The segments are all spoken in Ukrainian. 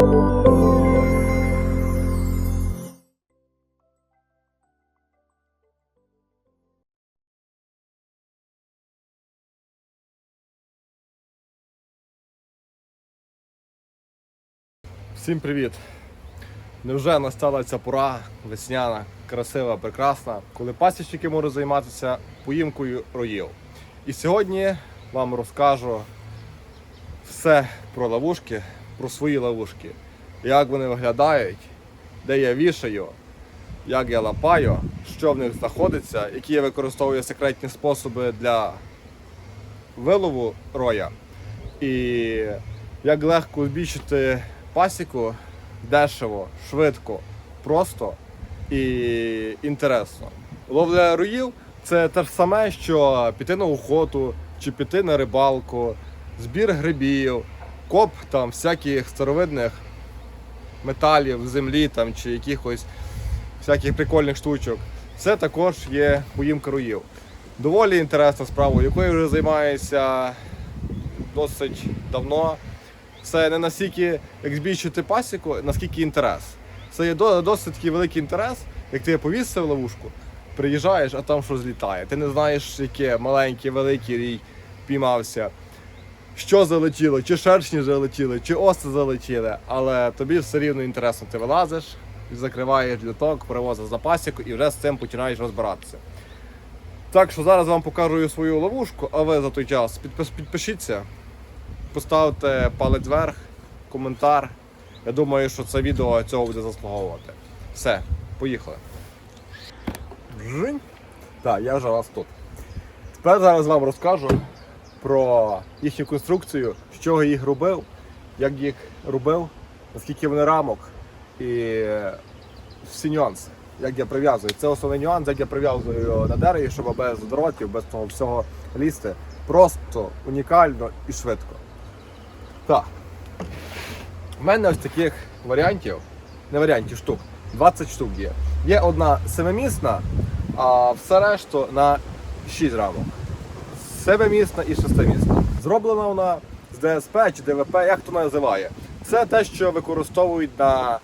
Всім привіт! Невже настала ця пора весняна, красива, прекрасна, коли пасічники можуть займатися поїмкою роїв. І сьогодні вам розкажу все про ловушки, про свої ловушки, як вони виглядають, де я вішаю, як я лапаю, що в них знаходиться, які я використовую секретні способи для вилову роя. І як легко збільшити пасіку дешево, швидко, просто і інтересно. Ловля роїв це те ж саме, що піти на охоту чи піти на рибалку, збір грибів, коп там всяких старовидних металів, землі там чи якихось всяких прикольних штучок. Це також є поїмка роїв. Доволі інтересна справа, якою вже займаюся досить давно. Це не настільки як збільшити пасіку, наскільки інтерес. Це є досить великий інтерес, як ти повісив ловушку, приїжджаєш, а там щось літає. Ти не знаєш, яке маленький, великий рій піймався, що залетіло, чи шершні залетіли, чи оси залетіли, але тобі все рівно інтересно. Ти вилазиш, закриваєш люток, привозиш за пасіку і вже з цим починаєш розбиратися. Так що зараз вам покажу свою ловушку, а ви за той час підпишіться, поставте палець вверх, коментар. Я думаю, що це відео цього буде заслуговувати. Все, поїхали. Так, я вже вас тут. Тепер зараз вам розкажу про їхню конструкцію, з чого їх робив, як їх робив, наскільки вони рамок і всі нюанси, як я прив'язую. Це основний нюанс, як я прив'язую на дереві, щоб без дротів, без того всього лізти. Просто унікально і швидко. Так. У мене ось таких варіантів, не варіантів, штук, 20 штук є. Є одна семимісна, а все решту на 6 рамок. Семимісна і шестимісна. Зроблена вона з ДСП чи ДВП, як то називає. Це те, що використовують на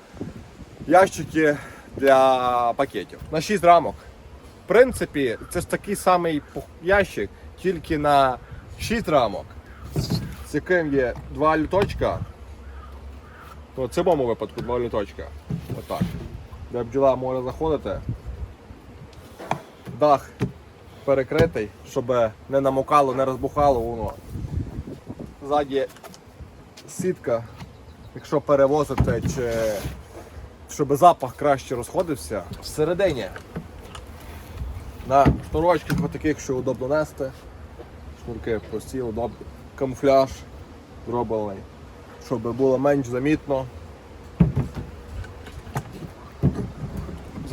ящики для пакетів. На 6 рамок. В принципі, це ж такий самий ящик, тільки на 6 рамок, з яким є два люточка. Ну, в цьому випадку два люточка. Отак. Де бджола може заходити. Дах перекритий, щоб не намокало, не розбухало воно. Ззаді сітка, якщо перевозити, чи щоб запах краще розходився. Всередині на шнурочках отаких, що удобно нести. Шнурки прості, удобні. Камуфляж зроблений, щоб було менш замітно.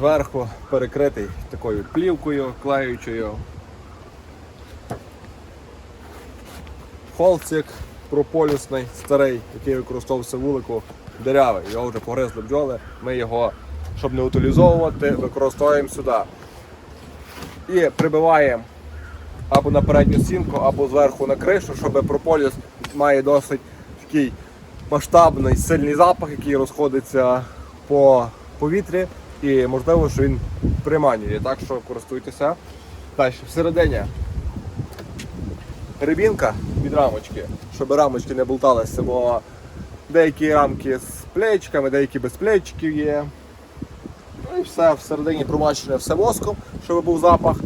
Зверху перекритий такою плівкою клеючою. Холцик прополісний, старий, який використовувався вулику, дерявий. Його вже погризли бджоли. Ми його, щоб не утилізовувати, використовуємо сюди. І прибиваємо або на передню стінку, або зверху на кришу, щоб прополіс має досить такий масштабний, сильний запах, який розходиться по повітрі. І можливо, що він приманює. Так що користуйтеся. Далі, всередині рибінка від рамочки, щоб рамочки не болталися, бо деякі рамки з плечками, деякі без плечків є. Ну і все всередині промащене все воском, щоб був запах.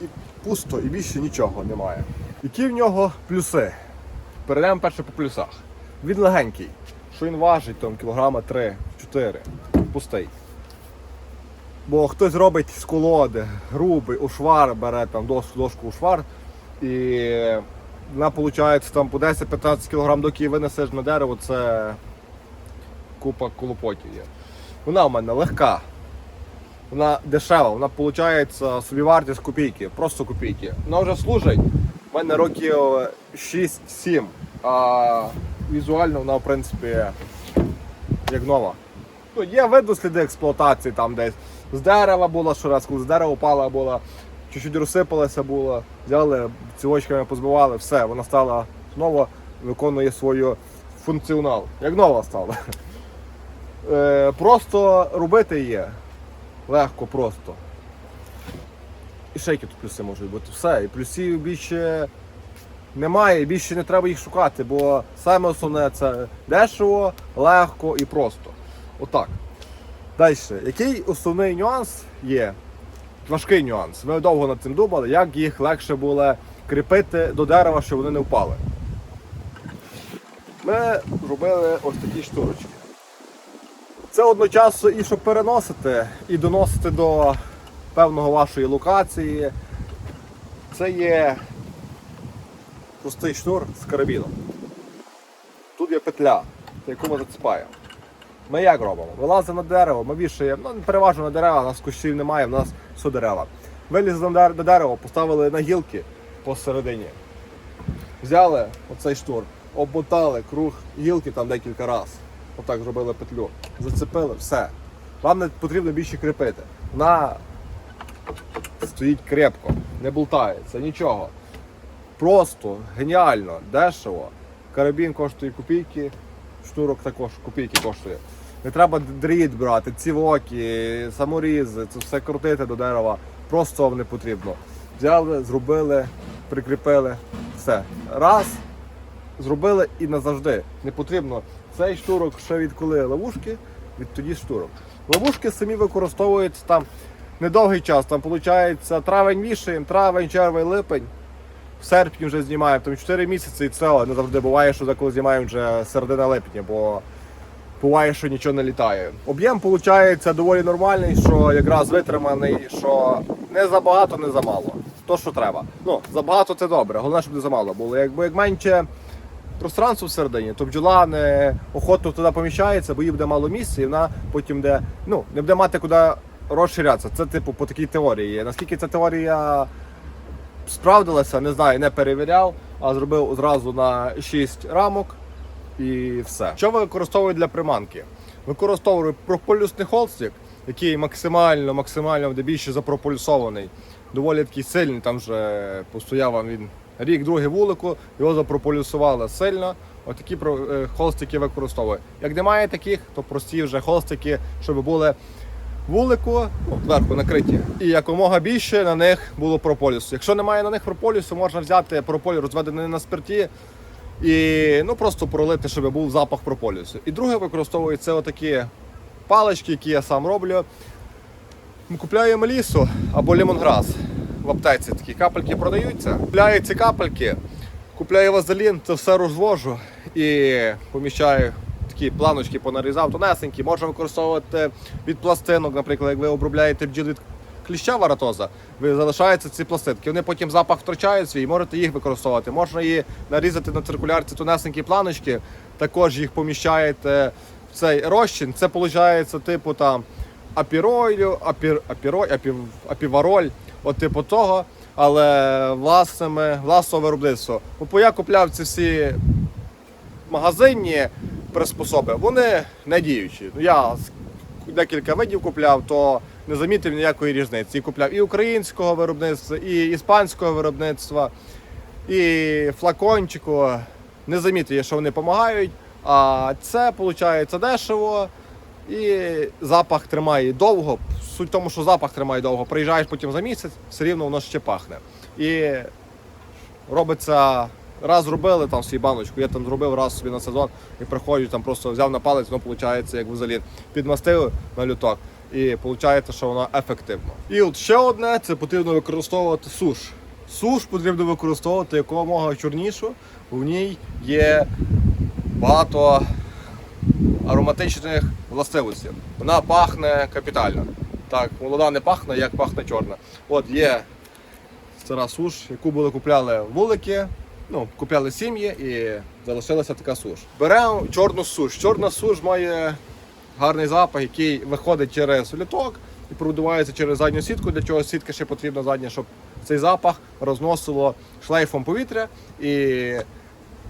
І пусто, і більше нічого немає. Які в нього плюси? Перейдемо перше по плюсах. Він легенький, що він важить там кілограма 3-4, пустий. Бо хтось робить з колоди, грубий, ушвар, бере там доску, дошку ушвар, і вона виходить там по 10-15 кг, доки її винесеш на дерево, це купа колопотів є. Вона в мене легка, вона дешева, вона виходить собі вартість копійки, просто копійки. Вона вже служить. У мене років 6-7, а візуально вона, в принципі, як нова. Ну, є видно сліди експлуатації там десь. З дерева була що раз, коли з дерева упала була, чуть-чуть розсипалася була, взяли, цілочками позбивали, все, вона стала знову, виконує свою функціонал, як нова стала. Е, просто робити є. Легко, просто. І ще які тут плюси можуть бути. Все. І плюсів більше немає, більше не треба їх шукати, бо саме основне це дешево, легко і просто. Отак. Далі, який основний нюанс є? Важкий нюанс. Ми довго над цим думали, як їх легше було кріпити до дерева, щоб вони не впали. Ми зробили ось такі штурочки. Це одночасно і щоб переносити, і доносити до певного вашої локації. Це є простий шнур з карабіном. Тут є петля, яку ми заціпаємо. Ми як робимо? Вилазимо на дерево, ми вішаємо, ну переважно на дерева, у нас кущів немає, у нас все дерева. Вилізли на дерево, поставили на гілки посередині. Взяли оцей штур, обмотали круг гілки там декілька разів. Отак зробили петлю. Зацепили, все. Вам не потрібно більше кріпити. Вона стоїть крепко, не болтається, нічого. Просто, геніально, дешево. Карабін коштує копійки, шнурок також копійки коштує. Не треба дріт брати, цівоки, саморізи, це все крутити до дерева. Просто вам не потрібно. Взяли, зробили, прикріпили, все. Раз, зробили і назавжди. Не потрібно. Цей штурок ще відколи ловушки, відтоді штурок. Ловушки самі використовуються там недовгий час. Там виходить травень вішаємо, травень, червень, липень. В серпні вже знімаємо, там 4 місяці і це не завжди буває, що деколи знімаємо вже середина липня, бо буває, що нічого не літає. Об'єм виходить доволі нормальний, що якраз витриманий, що не забагато, не замало. То, що треба. Ну, забагато це добре, головне, щоб не замало було. Якби як менше пространство всередині, то бджола не охотно туди поміщається, бо їй буде мало місця, і вона потім де, ну, не буде мати куди розширятися. Це типу по такій теорії. Наскільки ця теорія справдилася, не знаю, не перевіряв, а зробив одразу на 6 рамок і все. Що використовують для приманки? Використовую прополюсний холстик, який максимально, максимально буде більше запропульсований. Доволі такий сильний, там вже постояв він рік, другий вулику, його запрополюсували сильно. Отакі е, холстики використовую. Як немає таких, то прості вже холстики, щоб були вулику ну, зверху накриті. І якомога більше на них було прополісу. Якщо немає на них прополісу, можна взяти прополі розведений на спирті і ну, просто пролити, щоб був запах прополісу. І друге використовується отакі палички, які я сам роблю. Ми купляємо лісу або лімонграс. В аптеці такі капельки продаються. Купляю ці капельки, купляю вазелін, це все розвожу і поміщаю такі планочки понарізав, тонесенькі. Можна використовувати від пластинок, наприклад, як ви обробляєте бджіл від кліща варатоза, ви залишаєте ці пластинки. Вони потім запах втрачають свій, можете їх використовувати. Можна її нарізати на циркулярці тонесенькі планочки, також їх поміщаєте в цей розчин. Це виходить, типу там апіролю, апір, апіроль, апів, апівароль, от типу того, але власними, власного виробництва. Бо я купляв ці всі магазинні приспособи, вони не діючі. Ну, Я декілька видів купляв, то не замітив ніякої різниці. І купляв і українського виробництва, і іспанського виробництва, і флакончику. Не замітив, що вони допомагають. А це виходить дешево і запах тримає довго. Суть в тому, що запах тримає довго. Приїжджаєш потім за місяць, все рівно воно ще пахне. І робиться. Раз зробили там свій баночку, я там зробив раз собі на сезон і приходжу, там просто взяв на палець, воно виходить як вузелін. Підмастив на люток і виходить, що воно ефективно. І от ще одне це потрібно використовувати суш. Суш потрібно використовувати якомога чорнішу, в ній є багато ароматичних властивостей. Вона пахне капітально. Так, молода не пахне, як пахне чорна. От є стара суш, яку були купляли вулики, ну, купляли сім'ї і залишилася така суш. Беремо чорну суш. Чорна суш має гарний запах, який виходить через літок і продувається через задню сітку. Для чого сітка ще потрібна задня, щоб цей запах розносило шлейфом повітря і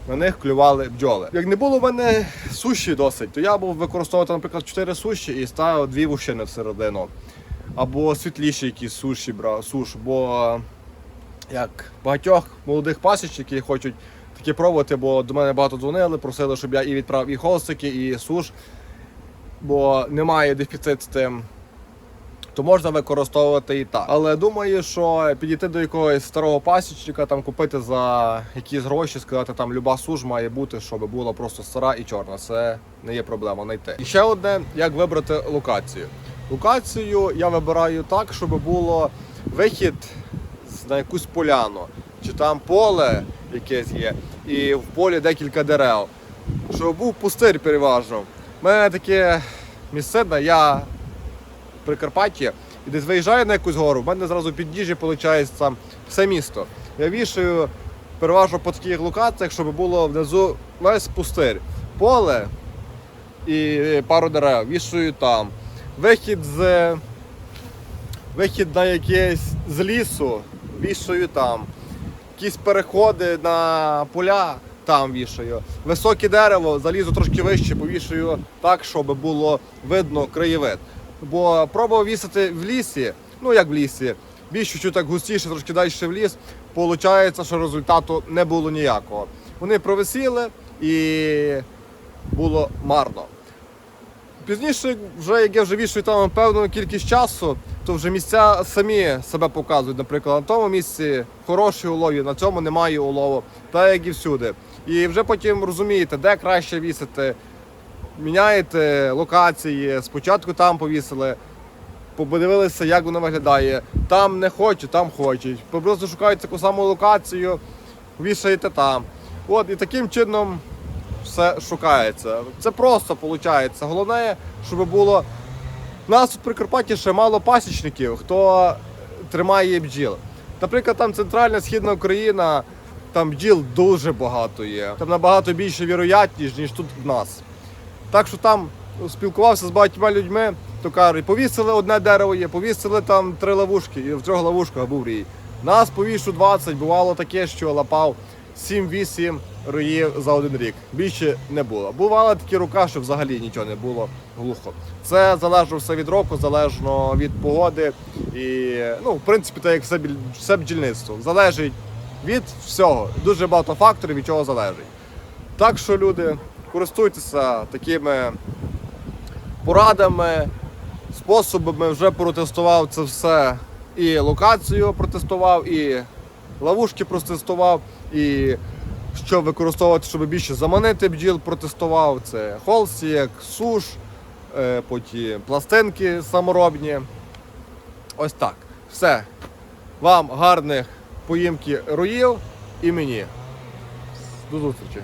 на них клювали бджоли. Як не було в мене суші досить, то я був використовувати, наприклад, 4 суші і ставив дві вущини всередину. Або світліші якісь суші брав, суш, бо як багатьох молодих пасічників, які хочуть таке пробувати, бо до мене багато дзвонили, просили, щоб я і відправив і холстики, і суш, бо немає дефіцит з тим. То можна використовувати і так. Але думаю, що підійти до якогось старого пасічника, там купити за якісь гроші, сказати, там люба суш має бути, щоб була просто стара і чорна. Це не є проблема знайти. І ще одне, як вибрати локацію. Локацію я вибираю так, щоб було вихід з- на якусь поляну, чи там поле якесь є, і в полі декілька дерев. Щоб був пустир переважно. У мене таке місцевне, я в Прикарпатті, і десь виїжджаю на якусь гору, в мене зразу під ніжі виходить там все місто. Я вішаю переважно по таких локаціях, щоб було внизу весь пустир. Поле і пару дерев, вішаю там. Вихід з вихід на якесь з лісу, вішаю там. Якісь переходи на поля там вішаю. Високе дерево, залізу трошки вище, повішаю так, щоб було видно краєвид. Бо пробував вісити в лісі, ну як в лісі, більш чуть так густіше, трошки далі в ліс. Получається, що результату не було ніякого. Вони провисіли і було марно. Пізніше, вже як я вже вішую там певну кількість часу, то вже місця самі себе показують. Наприклад, на тому місці хороший улов, є, на цьому немає улову, так як і всюди. І вже потім розумієте, де краще вісити. Міняєте локації, спочатку там повісили, подивилися, як воно виглядає. Там не хочуть, там хочуть. Просто шукають таку саму локацію, вішаєте там. От і таким чином все шукається. Це просто виходить. Головне, щоб було. Нас тут в Прикарпатті ще мало пасічників, хто тримає бджіл. Наприклад, там центральна східна Україна, там бджіл дуже багато є. Там набагато більше віроятність, ніж тут в нас. Так що там спілкувався з багатьма людьми, то кажуть, повісили одне дерево є, повісили там три ловушки, і в трьох ловушках був рій. Нас повішу 20, бувало таке, що лапав 7-8 роїв за один рік. Більше не було. Бували такі рука, що взагалі нічого не було глухо. Це залежно все від року, залежно від погоди. І, ну, в принципі, так як все, все бджільництво. Залежить від всього. Дуже багато факторів, від чого залежить. Так що люди користуйтеся такими порадами, способами вже протестував це все. І локацію протестував, і ловушки протестував, і що використовувати, щоб більше заманити бджіл, протестував. Це холстік, суш, е, потім пластинки саморобні. Ось так. Все. Вам гарних поїмки роїв і мені. До зустрічі.